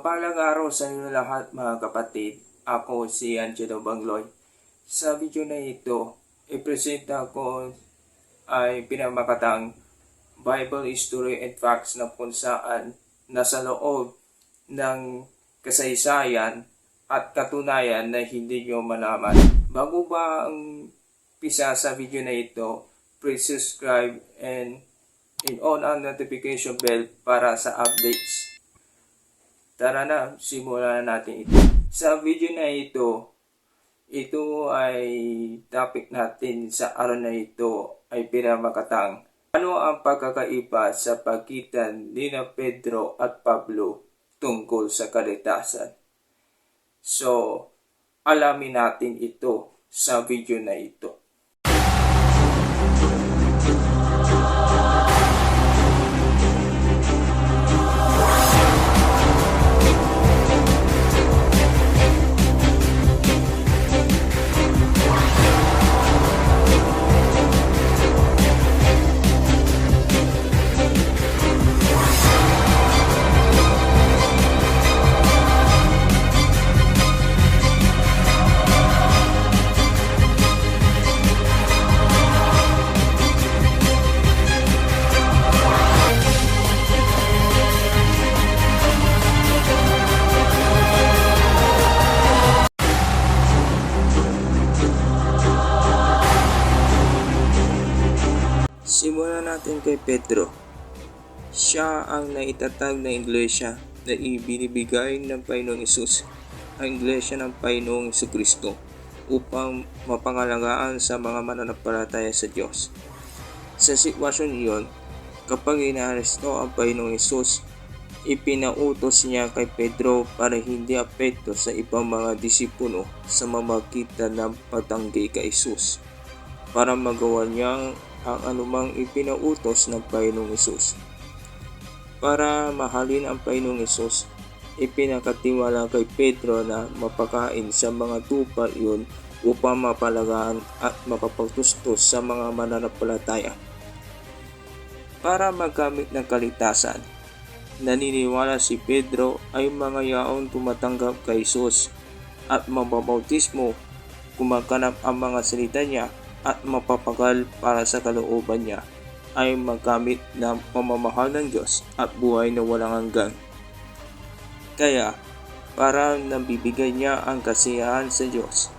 Mapalang araw sa inyo lahat mga kapatid. Ako si Angelo Bangloy. Sa video na ito, ipresenta ko ay pinamakatang Bible History and Facts na kung saan nasa loob ng kasaysayan at katunayan na hindi nyo malaman. Bago ba ang pisa sa video na ito, please subscribe and in on ang notification bell para sa updates. Tara na, simulan na natin ito. Sa video na ito, ito ay topic natin sa araw na ito ay pinamakatang. Ano ang pagkakaiba sa pagitan ni na Pedro at Pablo tungkol sa kaligtasan? So, alamin natin ito sa video na ito. Natin kay Pedro. Siya ang naitatag na iglesia na ibinibigay ng Panginoong Isus, ang iglesia ng Panginoong Kristo upang mapangalagaan sa mga mananampalataya sa Diyos. Sa sitwasyon iyon, kapag inaaresto ang Panginoong Isus, ipinautos niya kay Pedro para hindi apekto sa ibang mga disipulo sa mamagitan ng pagtanggi kay Isus para magawa niyang ang anumang ipinautos ng Panginoong Isus. Para mahalin ang Panginoong Isus, ipinakatiwala kay Pedro na mapakain sa mga tupa iyon upang mapalagaan at makapagtustos sa mga mananampalataya. Para magamit ng kaligtasan, naniniwala si Pedro ay mga yaong tumatanggap kay Isus at mababautismo kumakanap ang mga salita niya at mapapagal para sa kalooban niya ay magamit ng pamamahal ng Diyos at buhay na walang hanggan. Kaya, para nabibigay niya ang kasiyahan sa Diyos,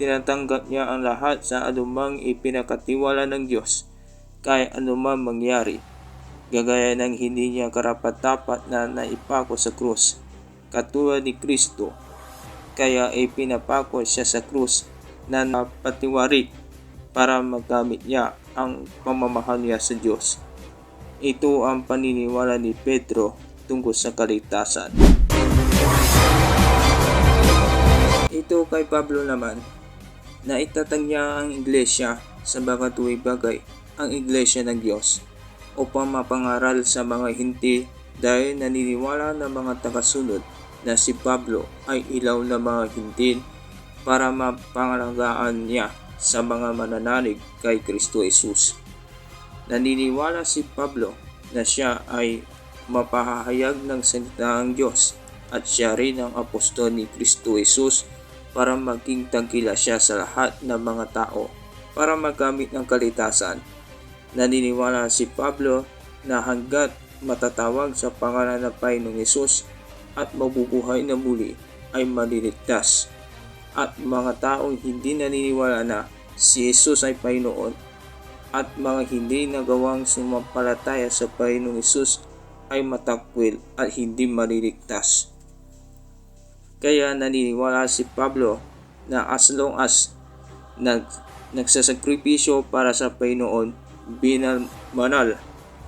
tinatanggap niya ang lahat sa anumang ipinakatiwala ng Diyos, kaya anuman mangyari, gagaya ng hindi niya karapat-dapat na naipako sa krus, katulad ni Kristo, kaya ipinapako siya sa krus na napatiwarik para magamit niya ang pamamahal niya sa Diyos. Ito ang paniniwala ni Pedro tungkol sa kaligtasan. Ito kay Pablo naman, na itatag niya ang iglesia sa tuwing bagay ang iglesia ng Diyos upang mapangaral sa mga hindi dahil naniniwala ng mga tagasunod na si Pablo ay ilaw ng mga hindi para mapangalagaan niya sa mga mananalig kay Kristo Jesus. Naniniwala si Pablo na siya ay mapahahayag ng salita Diyos at siya rin ang apostol ni Kristo Jesus para maging tangkila siya sa lahat ng mga tao para magamit ng kalitasan. Naniniwala si Pablo na hanggat matatawag sa pangalan ng Panginoong Yesus at mabubuhay na muli ay maliligtas at mga taong hindi naniniwala na si Jesus ay Panginoon at mga hindi nagawang sumampalataya sa Panginoong Yesus ay matakwil at hindi maliligtas. Kaya naniniwala si Pablo na as long as nag, nagsasakripisyo para sa Panginoon binal manal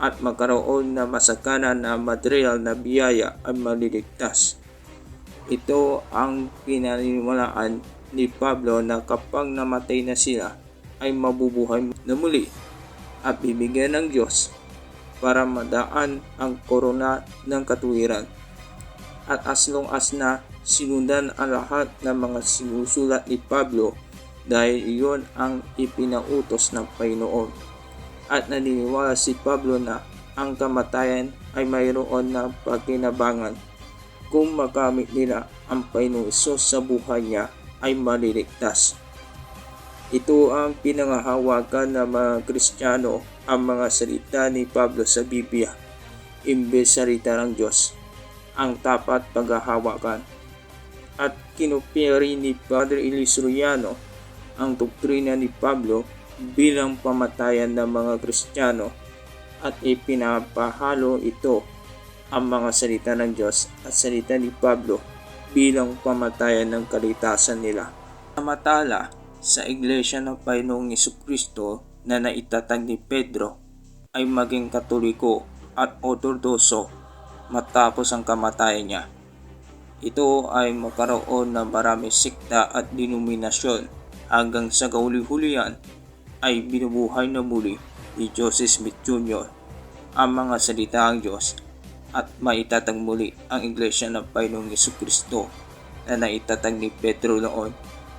at magkaroon na masakana na material na biyaya ay maliligtas. Ito ang pinaniniwalaan ni Pablo na kapag namatay na sila ay mabubuhay na muli at bibigyan ng Diyos para madaan ang korona ng katuwiran. At as long as na sinundan ang lahat ng mga sinusulat ni Pablo dahil iyon ang ipinautos ng Panginoon. At naniniwala si Pablo na ang kamatayan ay mayroon ng pagkinabangan kung magamit nila ang Panginoong sa buhay niya ay maliligtas. Ito ang pinangahawakan ng mga Kristiyano ang mga salita ni Pablo sa Biblia, imbes salita ng Diyos, ang tapat paghahawakan. At kinopya rin ni Padre Elisuriano ang doktrina ni Pablo bilang pamatayan ng mga Kristiyano at ipinapahalo ito ang mga salita ng Diyos at salita ni Pablo bilang pamatayan ng kalitasan nila. Samatala sa Iglesia ng Panginoong Kristo na naitatag ni Pedro ay maging katoliko at ortodoso matapos ang kamatayan niya. Ito ay magkaroon ng marami sikta at denominasyon hanggang sa kauli-hulihan ay binubuhay na muli ni Joseph Smith Jr. ang mga salita ng Diyos at maitatag muli ang Iglesia ng Panginoong Kristo na naitatag ni Pedro noon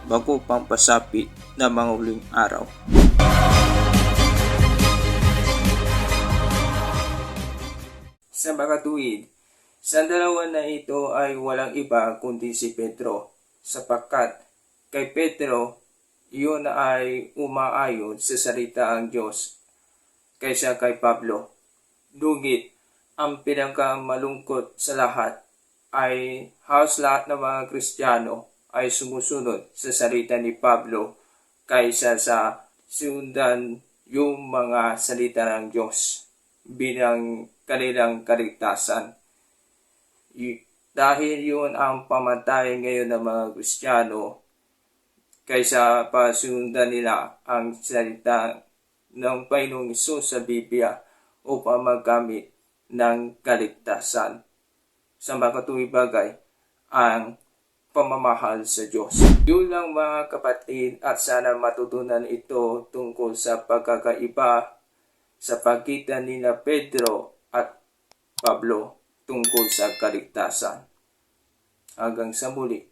bago pang pasapi ng mga huling araw. Sa mga tuwid, sa dalawa na ito ay walang iba kundi si Pedro sapagkat kay Pedro iyon ay umaayon sa salita ang Diyos kaysa kay Pablo. Dugit, ang pinakamalungkot sa lahat ay halos lahat ng mga Kristiyano ay sumusunod sa salita ni Pablo kaysa sa sundan yung mga salita ng Diyos bilang kanilang kaligtasan. Y- dahil yun ang pamatay ngayon ng mga Kristiyano kaysa pasundan nila ang salita ng Panginoong Isus sa Biblia upang magkamit ng kaligtasan. Sa mga katuwing bagay, ang pamamahal sa Diyos. Yun lang mga kapatid at sana matutunan ito tungkol sa pagkakaiba sa pagitan ni na Pedro at Pablo tungkol sa kaligtasan. Hanggang sa muli.